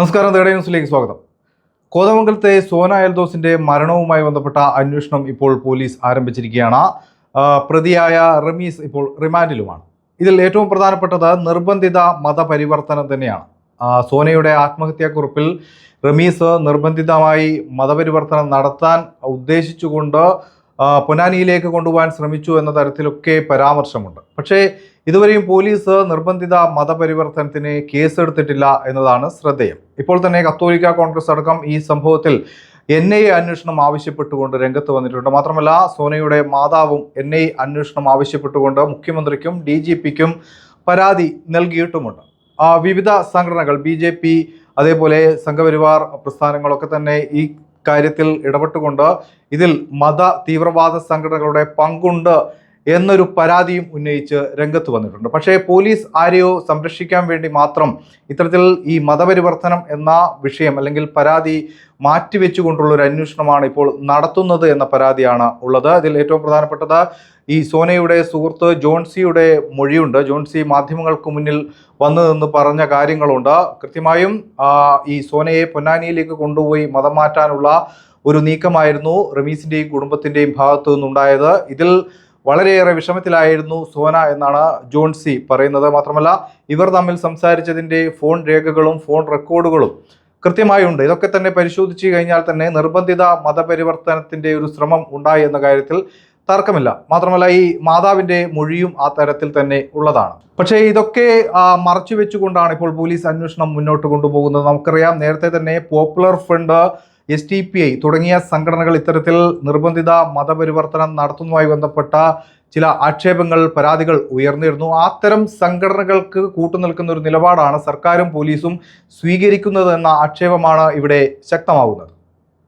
നമസ്കാരം തേടേ ന്യൂസിലേക്ക് സ്വാഗതം. കോതമംഗലത്തെ സോന എൽദോസിന്റെ മരണവുമായി ബന്ധപ്പെട്ട അന്വേഷണം ഇപ്പോൾ പോലീസ് ആരംഭിച്ചിരിക്കുകയാണ്. പ്രതിയായ റമീസ് ഇപ്പോൾ റിമാൻഡിലുമാണ്. ഇതിൽ ഏറ്റവും പ്രധാനപ്പെട്ടത് നിർബന്ധിത മതപരിവർത്തനം തന്നെയാണ്. സോനയുടെ ആത്മഹത്യാക്കുറിപ്പിൽ റമീസ് നിർബന്ധിതമായി മതപരിവർത്തനം നടത്താൻ ഉദ്ദേശിച്ചുകൊണ്ട് പൊനാനിയിലേക്ക് കൊണ്ടുപോകാൻ ശ്രമിച്ചു എന്ന തരത്തിലൊക്കെ പരാമർശമുണ്ട്. പക്ഷേ ഇതുവരെയും പോലീസ് നിർബന്ധിത മതപരിവർത്തനത്തിന് കേസെടുത്തിട്ടില്ല എന്നതാണ് ശ്രദ്ധേയം. ഇപ്പോൾ തന്നെ കത്തോലിക്ക കോൺഗ്രസ് അടക്കം ഈ സംഭവത്തിൽ എൻ ഐ അന്വേഷണം ആവശ്യപ്പെട്ടുകൊണ്ട് രംഗത്ത് വന്നിട്ടുണ്ട്. മാത്രമല്ല സോനയുടെ മാതാവും എൻ ഐ അന്വേഷണം ആവശ്യപ്പെട്ടുകൊണ്ട് മുഖ്യമന്ത്രിക്കും ഡി ജി പിക്കും പരാതി നൽകിയിട്ടുമുണ്ട്. വിവിധ സംഘടനകൾ ബി ജെ പി അതേപോലെ സംഘപരിവാർ പ്രസ്ഥാനങ്ങളൊക്കെ തന്നെ ഈ കാര്യത്തിൽ ഇടപെട്ടുകൊണ്ട് ഇതിൽ മത തീവ്രവാദ സംഘടനകളുടെ പങ്കുണ്ട് എന്നൊരു പരാതിയും ഉന്നയിച്ച് രംഗത്ത് വന്നിട്ടുണ്ട്. പക്ഷേ പോലീസ് ആരെയോ സംരക്ഷിക്കാൻ വേണ്ടി മാത്രം ഇത്തരത്തിൽ ഈ മതപരിവർത്തനം എന്ന വിഷയം അല്ലെങ്കിൽ പരാതി മാറ്റിവെച്ചുകൊണ്ടുള്ള ഒരു അന്വേഷണമാണ് ഇപ്പോൾ നടത്തുന്നത് എന്ന പരാതിയാണ് ഉള്ളത്. ഇതിൽ ഏറ്റവും പ്രധാനപ്പെട്ടത് ഈ സോനയുടെ സുഹൃത്ത് ജോൺസിയുടെ മൊഴിയുണ്ട്. ജോൺസി മാധ്യമങ്ങൾക്ക് മുന്നിൽ വന്നു നിന്ന് പറഞ്ഞ കാര്യങ്ങളുണ്ട്. കൃത്യമായും ഈ സോനയെ പൊന്നാനിയിലേക്ക് കൊണ്ടുപോയി മതം മാറ്റാനുള്ള ഒരു നീക്കമായിരുന്നു റമീസിന്റെയും കുടുംബത്തിന്റെയും ഭാഗത്തു നിന്നുണ്ടായത് ഇതിൽ വളരെയേറെ വിഷമത്തിലായിരുന്നു സോന എന്നാണ് ജോൺസി പറയുന്നത്. മാത്രമല്ല ഇവർ തമ്മിൽ സംസാരിച്ചതിന്റെ ഫോൺ രേഖകളും ഫോൺ റെക്കോർഡുകളും കൃത്യമായുണ്ട്. ഇതൊക്കെ തന്നെ പരിശോധിച്ചു കഴിഞ്ഞാൽ തന്നെ നിർബന്ധിത മതപരിവർത്തനത്തിന്റെ ഒരു ശ്രമം ഉണ്ടായി എന്ന കാര്യത്തിൽ തർക്കമില്ല. മാത്രമല്ല ഈ മാതാവിന്റെ മൊഴിയും ആ തരത്തിൽ തന്നെ ഉള്ളതാണ്. പക്ഷേ ഇതൊക്കെ മറച്ചു വെച്ചുകൊണ്ടാണ് ഇപ്പോൾ പോലീസ് അന്വേഷണം മുന്നോട്ട് കൊണ്ടുപോകുന്നത്. നമുക്കറിയാം നേരത്തെ തന്നെ Popular Front S T P I തുടങ്ങിയ സംഘടനകൾ ഇത്തരത്തിൽ നിർബന്ധിത മതപരിവർത്തനം നടത്തുന്നതുമായി ബന്ധപ്പെട്ട ചില ആക്ഷേപങ്ങൾ പരാതികൾ ഉയർന്നിരുന്നു. അത്തരം സംഘടനകൾക്ക് കൂട്ടുനിൽക്കുന്ന ഒരു നിലപാടാണ് സർക്കാരും പോലീസും സ്വീകരിക്കുന്നത് എന്ന ആക്ഷേപമാണ് ഇവിടെ ശക്തമാവുന്നത്.